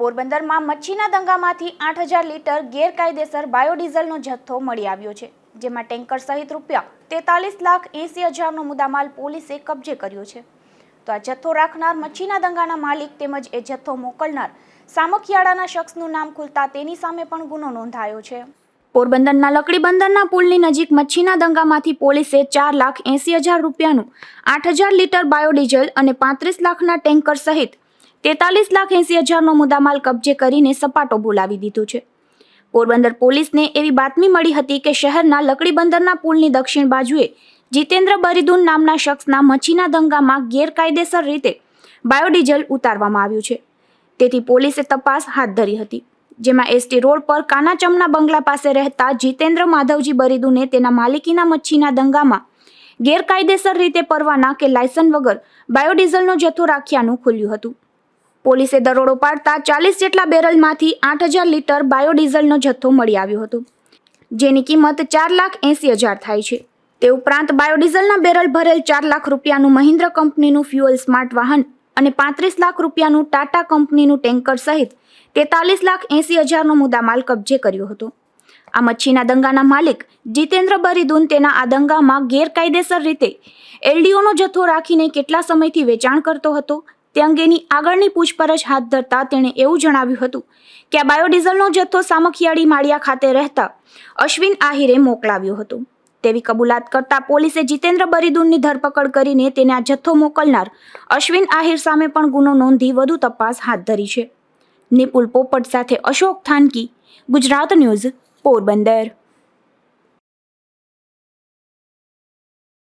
પોરબંદરમાં મચ્છીના દંગામાંથી આઠ હજાર લીટર ગેરકાયદેસર બાયોડીઝલનો જથ્થો મળી આવ્યો છે, જેમાં ટેન્કર સહિત રૂપિયા તેતાલીસ લાખ એંસી હજારનો મુદ્દામાલ પોલીસે કબજે કર્યો છે. તો આ જથ્થો રાખનાર મચ્છીના દંગાના માલિક તેમજ એ જથ્થો મોકલનાર સામખિયાળાના શખ્સનું નામ ખુલતા તેની સામે પણ ગુનો નોંધાયો છે. પોરબંદરના લકડી બંદરના પુલની નજીક મચ્છીના દંગામાંથી પોલીસે ચાર લાખ એંસી હજાર રૂપિયાનું આઠ હજાર લીટર બાયોડીઝલ અને પાંત્રીસ લાખના ટેન્કર સહિત તેતાલીસ લાખ એંસી હજારનો મુદ્દામાલ કબજે કરીને સપાટો બોલાવી દીધો છે. પોરબંદર પોલીસને એવી બાતમી મળી હતી કે શહેરના લકડી બંદરના પુલની દક્ષિણ બાજુએ જીતેન્દ્ર બરીદુન નામના શખ્સના મચ્છીના દંગામાં ગેરકાયદેસર રીતે બાયોડીઝલ ઉતારવામાં આવ્યું છે. તેથી પોલીસે તપાસ હાથ ધરી હતી. જેમાં એસટી રોડ પર કાનાચમના બંગલા પાસે રહેતા જીતેન્દ્ર માધવજી બરીદુને તેના માલિકીના મચ્છીના દંગામાં ગેરકાયદેસર રીતે પરવાના કે લાયસન્સ વગર બાયોડીઝલનો જથ્થો રાખ્યાનું ખુલ્યું હતું. પોલીસે દરોડો પાડતા ચાલીસ જેટલા બેરલમાંથી આઠ હજાર લીટર બાયોડીઝલનો જથ્થો મળી આવ્યો હતો, જેની કિંમત ચાર લાખ એંસી હજાર થાય છે. તે ઉપરાંત બાયોડીઝલના બેરલ ભરેલ ચાર લાખ રૂપિયાનું મહિન્દ્ર કંપનીનું ફ્યુઅલ સ્માર્ટ વાહન અને પાંત્રીસ લાખ રૂપિયાનું ટાટા કંપનીનું ટેન્કર સહિત તેતાલીસ લાખ એંસી હજારનો મુદ્દામાલ કબજે કર્યો હતો. આ મચ્છીના દંગાના માલિક જીતેન્દ્ર બરીદુન તેના આ દંગામાં ગેરકાયદેસર રીતે એલડીઓનો જથ્થો રાખીને કેટલા સમયથી વેચાણ કરતો હતો તે અંગેની આગળની પૂછપરછ હાથ ધરતા તેણે એવું જણાવ્યું હતું કે આ બાયોડીઝલનો જથ્થો સામખિયાળી માળિયા ખાતે રહેતા અશ્વિન આહિરે મોકલાવ્યો હતો. તેવી કબૂલાત કરતા પોલીસે જીતેન્દ્ર બરીદુનની ધરપકડ કરીને તેને આ જથ્થો મોકલનાર અશ્વિન આહિર સામે પણ ગુનો નોંધી વધુ તપાસ હાથ ધરી છે. નિપુલ પોપટ સાથે અશોક થાનકી, ગુજરાત ન્યૂઝ, પોરબંદર.